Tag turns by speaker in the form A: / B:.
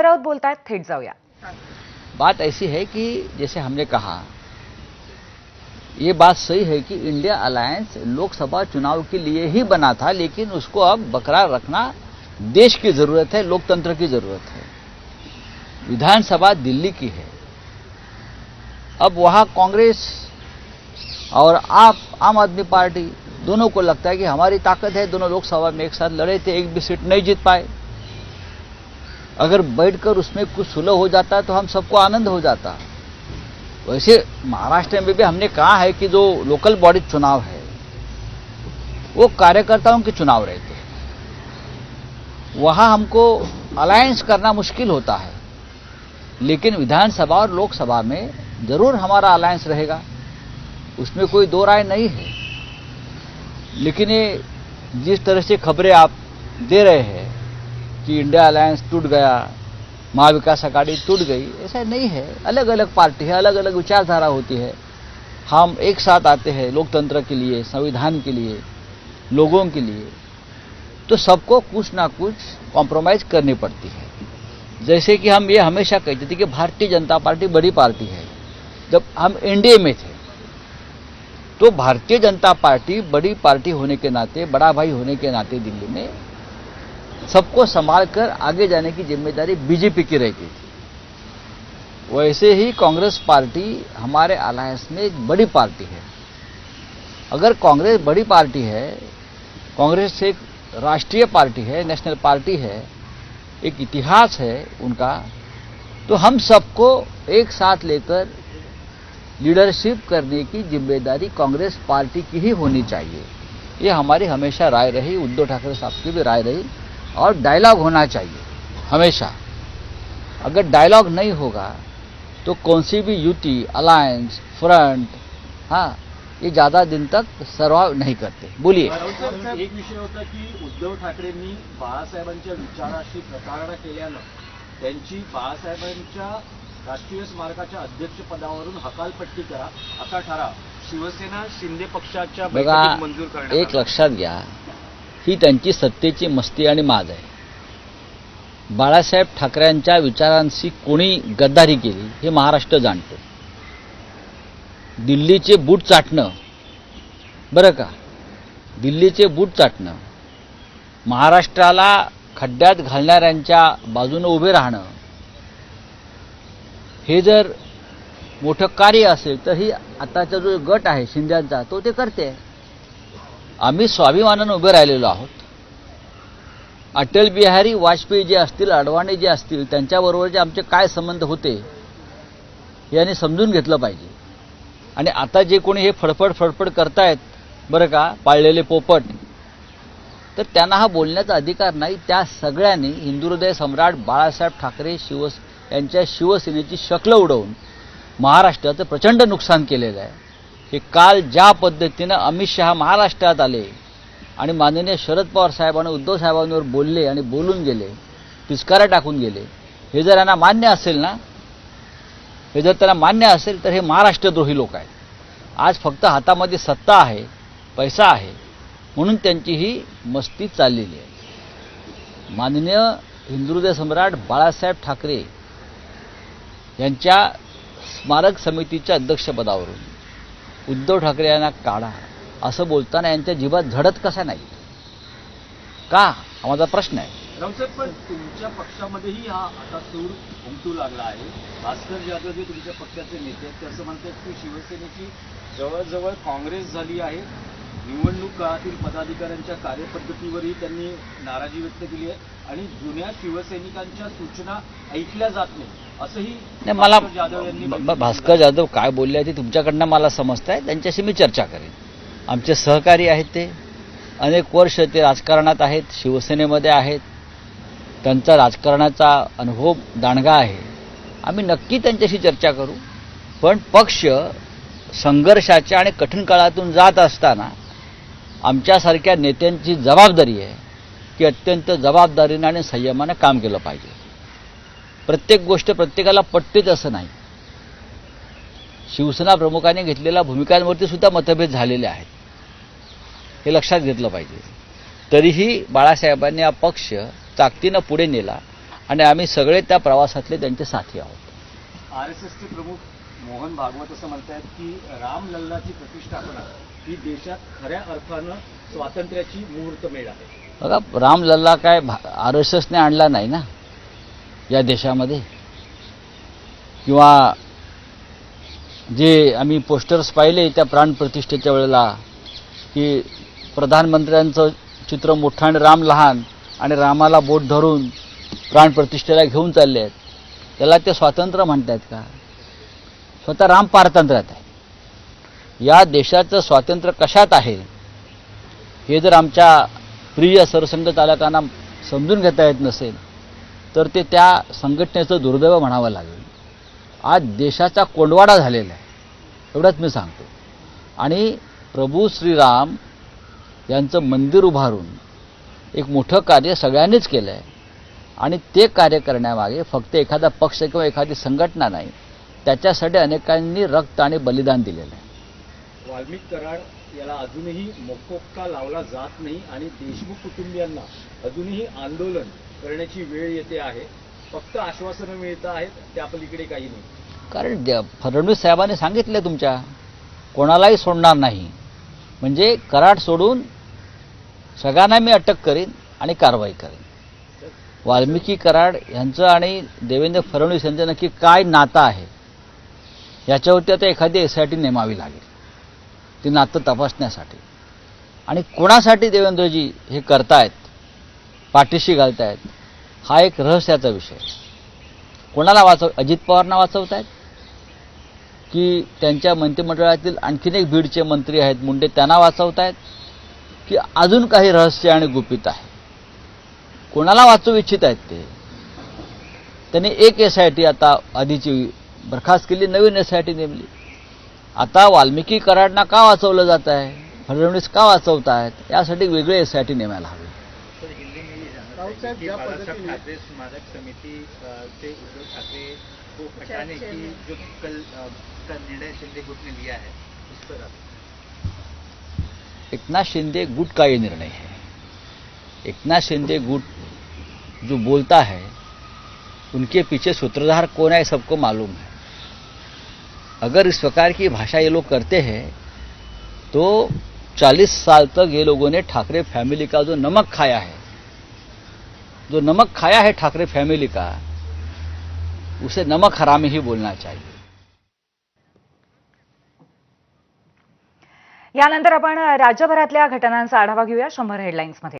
A: राऊत है थेट जाऊया.
B: बात ऐसी है कि जैसे हमने कहा, ये बात सही है कि इंडिया अलायंस लोकसभा चुनाव के लिए ही बना था, लेकिन उसको अब बकरार रखना देश की ज़रूरत है, लोकतंत्र की ज़रूरत है। विधानसभा दिल्ली की है। अब वहाँ कांग्रेस और आप, आम आदमी पार्टी, दोनों को लगता है कि हमारी ताकत है, दोनों लोकसभा में एक साथ लड़े थे, एक भी सीट नहीं जीत पाए। अगर बैठकर उसमें कुछ सुलह हो जाता है तो हम सबको आनंद हो जाता वैसे महाराष्ट्र में भी हमने कहा है कि जो लोकल बॉडी चुनाव है, वो कार्यकर्ताओं के चुनाव रहते हैं। वहाँ हमको अलायंस करना मुश्किल होता है, लेकिन विधानसभा और लोकसभा में ज़रूर हमारा अलायंस रहेगा। उसमें कोई दो राय नहीं है। लेकिन ये जिस तरह से खबरें आप दे रहे हैं कि इंडिया अलायंस टूट गया, महाविकास अघाड़ी टूट गई, ऐसा नहीं है। अलग अलग पार्टी है अलग अलग विचारधारा होती है। हम एक साथ आते हैं लोकतंत्र के लिए, संविधान के लिए, लोगों के लिए। तो सबको कुछ ना कुछ कॉम्प्रोमाइज करनी पड़ती है। जैसे कि हम ये हमेशा कहते थे कि भारतीय जनता पार्टी बड़ी पार्टी है। जब हम एनडीए में थे तो भारतीय जनता पार्टी बड़ी पार्टी होने के नाते, बड़ा भाई होने के नाते दिल्ली में सबको संभाल कर आगे जाने की ज़िम्मेदारी बीजेपी की रहती थी। वैसे ही कांग्रेस पार्टी हमारे अलायंस में एक बड़ी पार्टी है। अगर कांग्रेस बड़ी पार्टी है, कांग्रेस एक राष्ट्रीय पार्टी है, नेशनल पार्टी है, एक इतिहास है उनका तो हम सबको एक साथ लेकर लीडरशिप करने की ज़िम्मेदारी कांग्रेस पार्टी की ही होनी चाहिए। ये हमारी हमेशा राय रही, उद्धव ठाकरे साहब की भी राय रही। और डायलॉग होना चाहिए हमेशा। अगर डायलॉग नहीं होगा तो कौन सी भी युति अलायंस फ्रंट हाँ ये ज़्यादा दिन तक सर्वाइव नहीं करते। बोलिए।
C: एक विषय होता की उद्धव ठाकरेंनी बाळासाहेबांच्या विचाराशी प्रतारणा केल्यानं त्यांची बाळासाहेबांच्या राष्ट्रीय स्मारकाच्या अध्यक्षपदावरून हकालपट्टी करा. असा ठराव. शिवसेना शिंदे पक्षाच्या
B: बघा
C: मंजूर
B: एक. लक्षात घ्या. ही त्यांची सत्तेची मस्ती आणि माज आहे. बाळासाहेब ठाकरेंच्या विचारांशी कोणी गद्दारी केली हे महाराष्ट्र जाणतो. दिल्लीचे बूट चाटणं. बरं का? दिल्लीचे बूट चाटणं. महाराष्ट्राला खड्ड्यात घालणाऱ्यांच्या बाजूनं उभे राहणं. हे जर मोठं कार्य असेल तर ही आताचा जो गट आहे शिंद्यांचा तो ते करते. आम्ही स्वाभिमानानं उभे राहिलेलो आहोत. अटल बिहारी वाजपेयी जे असतील अडवाणी जे असतील त्यांच्याबरोबरचे आमचे काय संबंध होते याने समजून घेतलं पाहिजे. आणि आता जे कोणी हे फडफड फडफड करतायत बरं का पाळलेले पोपट तर त्यांना हा बोलण्याचा अधिकार नाही. त्या सगळ्यांनी हिंदुहृदय सम्राट बाळासाहेब ठाकरे शिवस यांच्या शिवसेनेची शक्ल उडवून महाराष्ट्राचं प्रचंड नुकसान केलेलं आहे. हे काल ज्या पद्धतीनं अमित शहा महाराष्ट्रात आले आणि माननीय शरद पवार साहेबांनी उद्धव साहेबांवर बोलले आणि बोलून गेले पिचकारा टाकून गेले हे जर यांना मान्य असेल ना हे जर त्यांना मान्य असेल तर हे महाराष्ट्रद्रोही लोक आहेत. आज फक्त हातामध्ये सत्ता आहे पैसा आहे म्हणून त्यांची ही मस्ती चाललेली आहे. माननीय हिंदुहृदय सम्राट बाळासाहेब ठाकरे यांच्या स्मारक समितीच्या अध्यक्षपदावरून उद्धव ठाकरे यांना काढा. असं बोलताना यांच्या जीवात झडत कसा नाही? का? हा माझा प्रश्न आहे.
C: रावसाहेब पण तुमच्या पक्षामध्येही हा आता सूर उमटू लागला आहे. भास्कर जाधव जे तुमच्या पक्षाचे नेते आहेत. ते असं म्हणतात की शिवसेनेची जवळजवळ काँग्रेस झाली आहे. निवडणूक काळातील पदाधिकाऱ्यांच्या कार्यपद्धतीवरही त्यांनी नाराजी व्यक्त केली आहे आणि जुन्या शिवसैनिकांच्या सूचना ऐकल्या जात नाही असंही
B: मला
C: भास्कर जाधव यांनी
B: भास्कर जाधव काय बोलले ते तुमच्याकडनं मला समजत आहे त्यांच्याशी मी चर्चा करेन. आमचे सहकारी आहेत ते. अनेक वर्ष ते राजकारणात आहेत शिवसेनेमध्ये आहेत. त्यांचा राजकारणाचा अनुभव दांडगा आहे. आम्ही नक्की त्यांच्याशी चर्चा करू. पण पक्ष संघर्षाच्या आणि कठीण काळातून जात असताना आमच्यासारख्या नेत्यांची जबाबदारी आहे की अत्यंत जबाबदारीनं आणि संयमानं काम केलं पाहिजे. प्रत्येक गोष्ट प्रत्येकाला पटतेच असं नाही. शिवसेना प्रमुखाने घेतलेल्या भूमिकांवरती सुद्धा मतभेद झालेले आहेत. हे लक्षात घेतलं पाहिजे. तरीही बाळासाहेबांनी हा पक्ष ताकदीनं पुढे नेला आणि आम्ही सगळे त्या प्रवासातले त्यांचे साथी आहोत.
C: आर एस एसचे प्रमुख मोहन भागवत असं म्हणतात की रामलल्लाची प्रतिष्ठापना ही देशात खऱ्या अर्थानं स्वातंत्र्याची मुहूर्तमेढ आहे.
B: बघा रामलल्ला काय आर एस एसने आणला नाही ना? या देशामध्ये? किंवा जे आम्ही पोस्टर्स पाहिले त्या प्राणप्रतिष्ठेच्या वेळेला की प्रधानमंत्र्यांचं चित्र मोठं आणि राम लहान आणि रामाला बोट धरून प्राणप्रतिष्ठेला घेऊन चालले आहेत. त्याला ते स्वातंत्र्य म्हणतायत का? स्वतः राम पारतंत्र्यात आहे. या देशाचं स्वातंत्र्य कशात आहे? हे जर आमच्या प्रिय सरसंघ चालकांना समजून घेता येत नसेल तर ते त्या संघटनेचं दुर्दैव म्हणावं लागेल. आज देशाचा कोंडवाडा झालेला आहे एवढंच मी सांगतो. आणि प्रभू श्रीराम यांचं मंदिर उभारून एक मोठं कार्य सगळ्यांनीच केलं आहे आणि ते कार्य करण्यामागे फक्त एखादा पक्ष किंवा एखादी संघटना नाही त्याच्यासाठी अनेकांनी रक्त आणि बलिदान दिलेलं आहे.
C: वाल्मिक कराड याला अजूनही मोकोक्का लावला जात नाही आणि देशमुख कुटुंबियांना अजूनही आंदोलन करण्याची वेळ येते आहे. फक्त आश्वासनं मिळत आहेत त्या पलीकडे काही नाही.
B: कारण द- फडणवीस साहेबांनी सांगितलं तुमच्या कोणालाही सोडणार नाही. म्हणजे कराड सोडून सगळ्यांना मी अटक करीन आणि कारवाई करेन. वाल्मिकी कराड यांचं आणि देवेंद्र फडणवीस यांचं नक्की काय नातं आहे याच्यावरती आता एखादी एस आय टी नेमावी लागेल. ती नातं तपासण्यासाठी. आणि कोणासाठी देवेंद्रजी हे करतायत पाठीशी घालतायत हा एक रहस्याचा विषय कोणाला वाचव अजित पवारना वाचवतायत? की त्यांच्या मंत्रिमंडळातील आणखीन एक बीडचे मंत्री आहेत मुंडे त्यांना वाचवतायत? की अजून काही रहस्य आणि गुपित आहे? कोणाला वाचवू इच्छित आहेत ते? त्यांनी एक एस आय टी आता आधीची बरखास्त केली नवीन एस आय टी नेमली. आता वाल्मिकी कराडना का वाचवलं जात आहे फडणवीस का वाचवत आहेत यासाठी वेगळे एस आय टी नेमायला हवे.
A: है
B: एकनाथ शिंदे गुट का ये निर्णय है? एकनाथ शिंदे गुट जो बोलता है उनके पीछे सूत्रधार कौन है सबको मालूम है। अगर इस प्रकार की भाषा ये लोग करते हैं तो 40 साल तक ये लोगों ने ठाकरे फैमिली का जो नमक खाया है जो नमक खाया है ठाकरे फैमिली का उसे नमक हरामी ही बोलना चाहिए।
D: यानंतर आपण राज्यभरातल्या घटनांचा आढावा घेऊया. शंभर हेडलाईन्समध्ये